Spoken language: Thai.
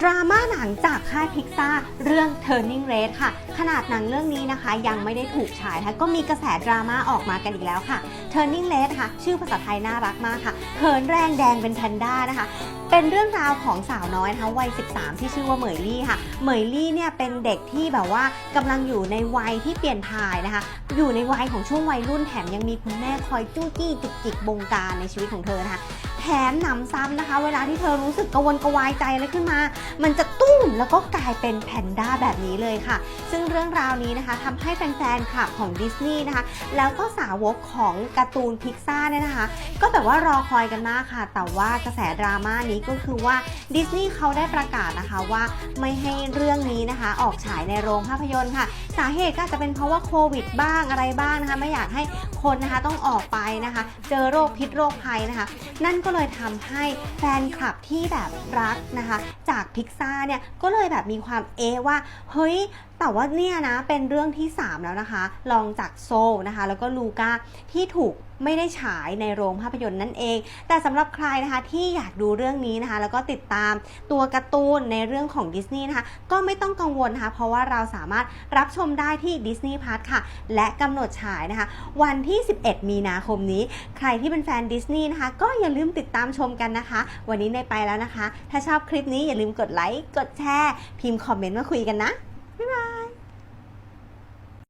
ดราม่าหนังจากค่ายพิกซาเรื่อง Turning Red ค่ะ ขนาดหนังเรื่องนี้นะคะ ยังไม่ได้ถูกฉายนะคะก็มีกระแสดราม่าออกมากันอีกแล้วค่ะ Turning Red ค่ะ ชื่อภาษาไทยน่ารักมากค่ะเขินแรงแดงเป็นแพนด้านะคะ เป็นเรื่องราวของสาวน้อยนะคะวัย 13 ที่ชื่อว่าเหมยลี่ค่ะ เหมยลี่เนี่ยเป็นเด็กที่แบบว่ากำลังอยู่ในวัยที่เปลี่ยนถ่ายนะคะ อยู่ในวัยของช่วงวัยรุ่นแถมยังมีคุณแม่คอยจู้จี้จุกจิกบงการในชีวิตของเธอนะคะ แถมหนำซ้ำนะคะ เวลาที่เธอรู้สึกกระวนกระวายใจอะไรขึ้นมา มันจะตุ้มแล้วก็กลายเป็นแพนด้าแบบนี้เลยค่ะ ซึ่งเรื่องราวนี้นะคะทำให้แฟนๆคลับของดิสนีย์นะคะ แล้วก็สาวกของการ์ตูนพิกซ่าเนี่ยนะคะ ก็แบบว่ารอคอยกันมากค่ะ แต่ว่ากระแสดราม่านี้ก็คือว่าดิสนีย์เขาได้ประกาศนะคะว่าไม่ให้เรื่องนี้นะคะ ออกฉายในโรงภาพยนตร์ค่ะ สาเหตุก็จะเป็นเพราะว่าโควิดบ้างอะไรบ้างนะคะ ไม่อยากให้คนนะคะต้องออกไปนะคะ เจอโรคพิษโรคภัยนะคะ นั่นก็เลยทำให้แฟนคลับที่แบบรักนะคะ จากพิกซ่าเนี่ยก็เลยแบบมีความเอะว่า เฮ้ยแต่ว่าเนี่ยนะเป็นเรื่องที่ 3 แล้วนะคะลองจากโซลนะคะ แล้วก็ลูก้าที่ถูกไม่ได้ฉายในโรงภาพยนตร์นั่นเอง แต่สำหรับใครนะคะที่อยากดูเรื่องนี้นะคะ แล้วก็ติดตามตัวการ์ตูนในเรื่องของดิสนีย์นะคะ ก็ไม่ต้องกังวลนะคะ เพราะว่าเราสามารถรับชมได้ที่ Disney Plus ค่ะ และกำหนดฉายนะคะ วันที่ 11 มีนาคมนี้ ใครที่เป็นแฟนดิสนีย์นะคะ ก็อย่าลืมติดตามชมกันนะคะ วันนี้ในไปแล้วนะคะ ถ้าชอบคลิปนี้อย่าลืมกดไลค์ กดแชร์ พิมพ์คอมเมนต์มาคุยกันนะ